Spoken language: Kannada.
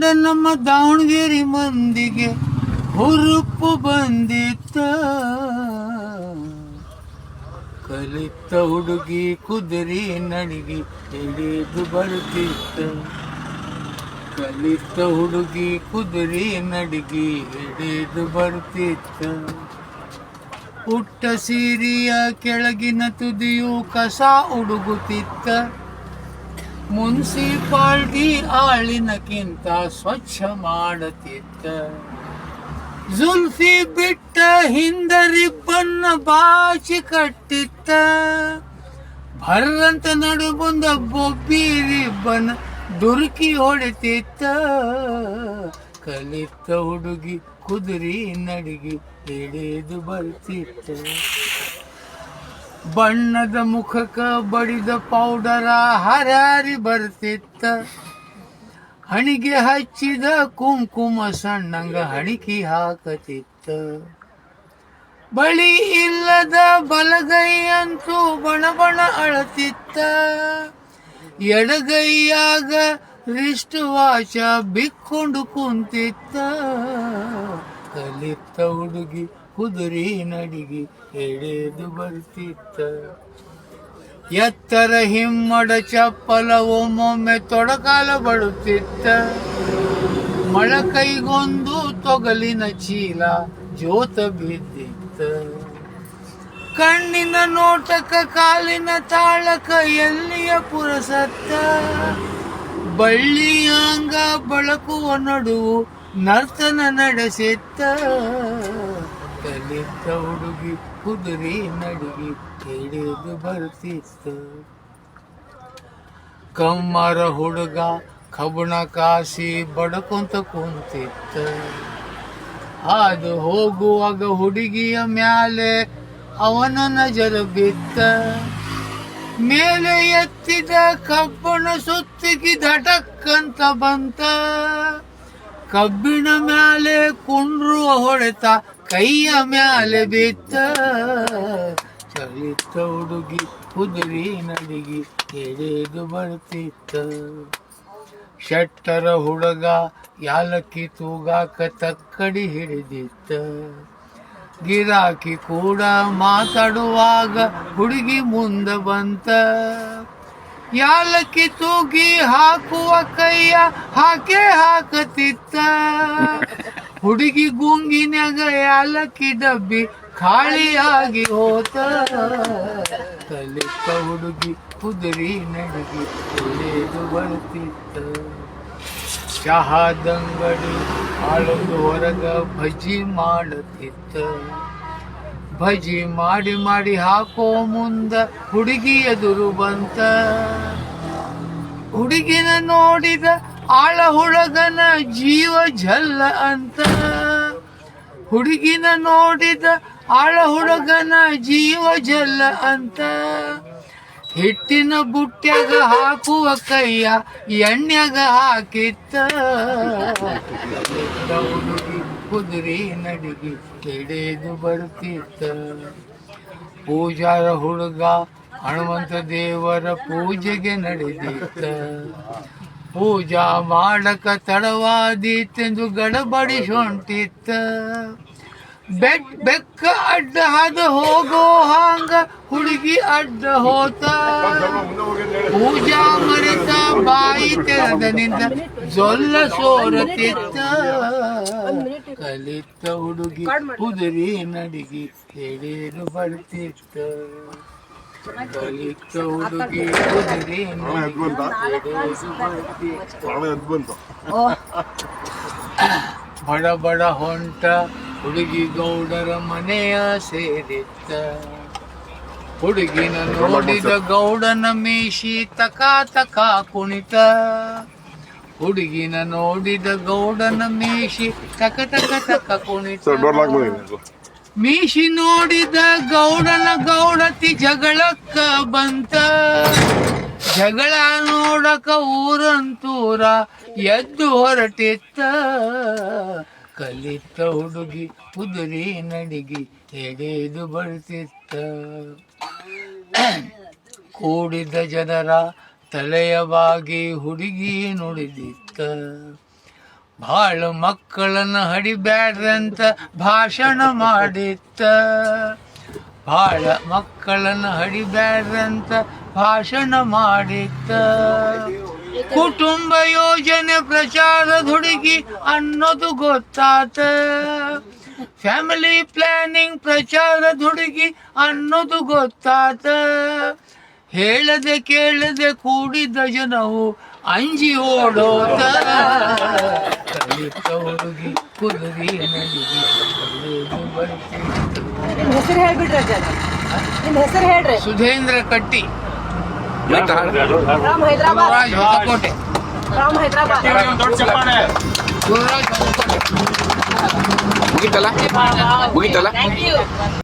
ಕಂಡ ನಮ್ಮ ದಾವಣಗೆರೆ ಮಂದಿಗೆ ಹುರುಪು ಬಂದಿತ್ತ. ಕಲಿತ ಹುಡುಗಿ ಕುದುರೆ ನಡಿಗೆ ಹಿಡಿದು ಬರುತ್ತಿತ್ತ ಕಲಿತ ಹುಡುಗಿ ಕುದುರೆ ನಡಿಗೆ ಹಿಡಿದು ಬರುತ್ತಿತ್ತ ಪುಟ್ಟ ಸೀರಿಯ ಕೆಳಗಿನ ತುದಿಯು ಕಸ ಉಡುಗುತ್ತಿತ್ತ. ಮುನ್ಸಿಪಾಲ್ಟಿ ಆಳಿನಕ್ಕಿಂತ ಸ್ವಚ್ಛ ಮಾಡುತ್ತಿತ್ತ ಜುಲ್ಫಿ ಬಿಟ್ಟ ಹಿಂದರಿಬ್ಬನ್ನ ಬಾಚಿ ಕಟ್ಟಿತ್ತ. ಭರ್ರಂತ ನಡು ಬಂದ ಬೊಬ್ಬಿ ರಿಬ್ಬನ್ ದುರುಕಿ ಹೊಡೆತಿತ್ತ. ಕಲಿತ ಹುಡುಗಿ ಕುದುರಿ ನಡಿಗೆ ಹಿಡಿದು ಬರ್ತಿತ್ತ. ಬಣ್ಣದ ಮುಖಕ ಬಡಿದ ಪೌಡರ ಹರಾರಿ ಬರ್ತಿತ್ತ. ಹಣಿಗೆ ಹಚ್ಚಿದ ಕುಂಕುಮ ಸಣ್ಣಂಗ ಹಣಿಕಿ ಹಾಕತಿತ್ತ. ಬಳಿ ಇಲ್ಲದ ಬಲಗೈಯಂತೂ ಬಣ ಬಣ ಅಳತಿತ್ತ. ಎಡಗೈಯಾಗ ರಿಸ್ಟ್ ವಾಚ ಬಿಕ್ಕೊಂಡು ಕುಂತಿತ್ತ. ಕಲಿತ ಹುಡುಗಿ ಕುದುರೆ ನಡಿಗೆ ಎಳೆದು ಬರ್ತಿತ್ತ. ಎತ್ತರ ಹಿಮ್ಮಡ ಚಪ್ಪಲ ಒಮ್ಮೊಮ್ಮೆ ತೊಡಕಾಲ ಬಡುತ್ತಿತ್ತ ಮೊಳಕೈಗೊಂದು ತೊಗಲಿನ ಚೀಲ ಜೋತ ಬಿದ್ದಿತ್ತ. ಕಣ್ಣಿನ ನೋಟಕ ಕಾಲಿನ ತಾಳಕ ಎಲ್ಲಿಯ ಪುರಸತ್ತ. ಬಳ್ಳಿಯಾಂಗ ಬಳಕುವ ನಡುವು ನರ್ತನ ನಡೆಸಿತ್ತ. ಕಲಿತ ಹುಡುಗಿ, ಕುದುರೆ ನಡುಗಿ ತಿಳಿದು ಬರ್ತಿತ್ತ. ಕಮ್ಮರ ಹುಡುಗ ಕಬಣ ಕಾಸಿ ಬಡಕೊಂತ ಕುಂತಿತ್ತ. ಅದು ಹೋಗುವಾಗ ಹುಡುಗಿಯ ಮ್ಯಾಲೆ ಅವನ ನಜರ ಬಿತ್ತ ಮೇಲೆ ಎತ್ತಿದ ಕಬ್ಬಣ ಸುತ್ತಿಗೆ ಧಟಕ್ಕಂತ ಬಂತ. ಕಬ್ಬಿಣ ಮ್ಯಾಲೆ ಕುಂಡ್ರು ಹೊಡೆತ ಕೈಯ ಮ್ಯಾಲೆ ಬಿತ್ತ. ಚಲಿತ ಹುಡುಗಿ ಕುದುರಿ ನಡಿಗಿ ಎಳೆದು ಬರ್ತಿತ್ತ. ಶೆಟ್ಟರ ಹುಡುಗ ಯಾಲಕ್ಕಿ ತೂಗಾಕ ತಕ್ಕಡಿ ಹಿಡಿದಿತ್ತ. ಗಿರಾಕಿ ಕೂಡ ಮಾತಾಡುವಾಗ ಹುಡುಗಿ ಮುಂದೆ ಬಂತ. ಯಾಲಕ್ಕಿ ತೂಗಿ ಹಾಕುವ ಕೈಯ ಹಾಕೆ ಹಾಕತಿತ್ತ. ಹುಡುಗಿ ಗುಂಗಿನಾಗ ಯಾಲಕ್ಕಿ ಡಬ್ಬಿ ಖಾಳಿಯಾಗಿ ಹೋತ. ಕಲಿತ ಹುಡುಗಿ ಕುದುರಿ ನಡುಗಿ ಎಳೆದು ಬರುತ್ತಿತ್ತ ಚಹಾದಂಗಡಿ ಆಳೊಂದು ಹೊರಗ ಭಜಿ ಮಾಡುತ್ತಿತ್ತ ಭಜಿ ಮಾಡಿ ಮಾಡಿ ಹಾಕೋ ಮುಂದ ಹುಡುಗಿ ಎದುರು ಬಂತ. ಹುಡುಗಿನ ನೋಡಿದ ಆಳ ಹುಡುಗನ ಜೀವ ಜಲ್ಲ ಅಂತ. ಹುಡುಗಿನ ನೋಡಿದ ಆಳ ಹುಡುಗನ ಜೀವ ಜಲ್ಲ ಅಂತ. ಹಿಟ್ಟಿನ ಬುಟ್ಟ್ಯಾಗ ಹಾಕುವ ಕೈಯ ಎಣ್ಣ್ಯಾಗ ಹಾಕಿತ್ತ. ಕುದುರೆ ನಡಿಗೆ ಕೆಡೆದು ಬರುತ್ತಿತ್ತ ಪೂಜಾರ ಹುಡುಗ ಹನುಮಂತ ದೇವರ ಪೂಜೆಗೆ ನಡೆದಿತ್ತ. ಪೂಜಾ ಮಾಡಕ ತಡವಾದೀತೆಂದು ಗಡಬಡಿ ಹೊಂಟಿತ್ತ ಬೆಟ್ ಬೆಕ್ಕ ಅಡ್ಡ ಹಾದ ಹೋಗೋ ಹಾಂಗ ಹುಡುಗಿ ಅಡ್ಡ ಹೋತ. ಪೂಜಾ ಮರೆತ ಬಾಯಿ ತೆರೆದನಿಂದ ಜೊಲ್ಲ ಸೋರತಿತ್ತ. ಕಲಿತ ಹುಡುಗಿ ಕುದುರೆ ನಡಿಗೆ ಕೇಳೇನು ಬರ್ತಿತ್ತ? ಕಲಿತ ಹುಡುಗಿ ಕುದುರೆ ನಡಿಗೆ ಬಹಳ ಎದ್ದು ಬಂತು ಬಡ ಬಡ ಹೊಂಟ ಹುಡುಗಿ ಗೌಡರ ಮನೆಯ ಸೇರಿತ್ತ. ಹುಡುಗಿನ ನೋಡಿದ ಗೌಡನ ಮೇಶಿ ತಕಾ ತಕಾ ಕುಣಿತ. ಹುಡುಗಿನ ನೋಡಿದ ಗೌಡನ ಮೀಶಿ ಟಕ ಟಕ ಟಕ ಕುಣಿತ. ಮೀಶಿ ನೋಡಿದ ಗೌಡನ ಗೌಡತಿ ಜಗಳಕ್ಕ ಬಂತ. ಜಗಳ ನೋಡಕ ಊರಂತೂರ ಎದ್ದು ಹೊರಟಿತ್ತ. ಕಲಿತ ಹುಡುಗಿ ಕುದುರೆ ನಡಿಗಿ ಎಡೆದು ಬರ್ತಿತ್ತ. ಕೂಡಿದ ಜನರ ತಲೆಯ ಬಾಗಿ ಹುಡುಗಿ ನುಡಿದಿತ್ತ ಭಾಳ ಮಕ್ಕಳನ್ನ ಹಡಿಬ್ಯಾಡ್ರಂತ ಭಾಷಣ ಮಾಡಿತ್ತ ಭಾಳ ಮಕ್ಕಳನ್ನ ಹಡಿಬ್ಯಾಡ್ರಂತ ಭಾಷಣ ಮಾಡಿತ್ತ ಕುಟುಂಬ ಯೋಜನೆ ಪ್ರಚಾರದ ಹುಡುಗಿ ಅನ್ನೋದು ಗೊತ್ತಾತ ಫ್ಯಾಮಿಲಿ ಪ್ಲಾನಿಂಗ್ ಪ್ರಚಾರದ ಹುಡುಗಿ ಅನ್ನೋದು ಗೊತ್ತಾತ ಹೇಳದೆ ಕೇಳದೆ ಕೂಡಿದ ಜನವು ಅಂಜಿ ಓಡೋತ ಕಲಿತ ಹುಡುಗಿ ಕುದುರಿ ನಡಿಗೆ ಕಲಿದು ಬರ್ತಿತ್ತು. ನಿಮ್ ಹೆಸರು ಹೇಳ್ಬಿಡ್ರಿ ಅಜ್ಜ ನಿಮ್ ಹೆಸರು ಹೇಳ್ರಿ ಸುಧೇಂದ್ರ ಕಟ್ಟಿ ರಾಮ್ ಹೈದ್ರಾಬಾದ್ ಗುರುರಾಜ್ ಹೊಸಕೋಟೆ ರಾಮ್ ಹೈದ್ರಾಬಾದ್ ಗುರುರಾಜ್ ಹೊಸಕೋಟೆ ಮುಗಿತಲ್ಲ ಮುಗಿತಲ್ಲ ಥ್ಯಾಂಕ್ ಯು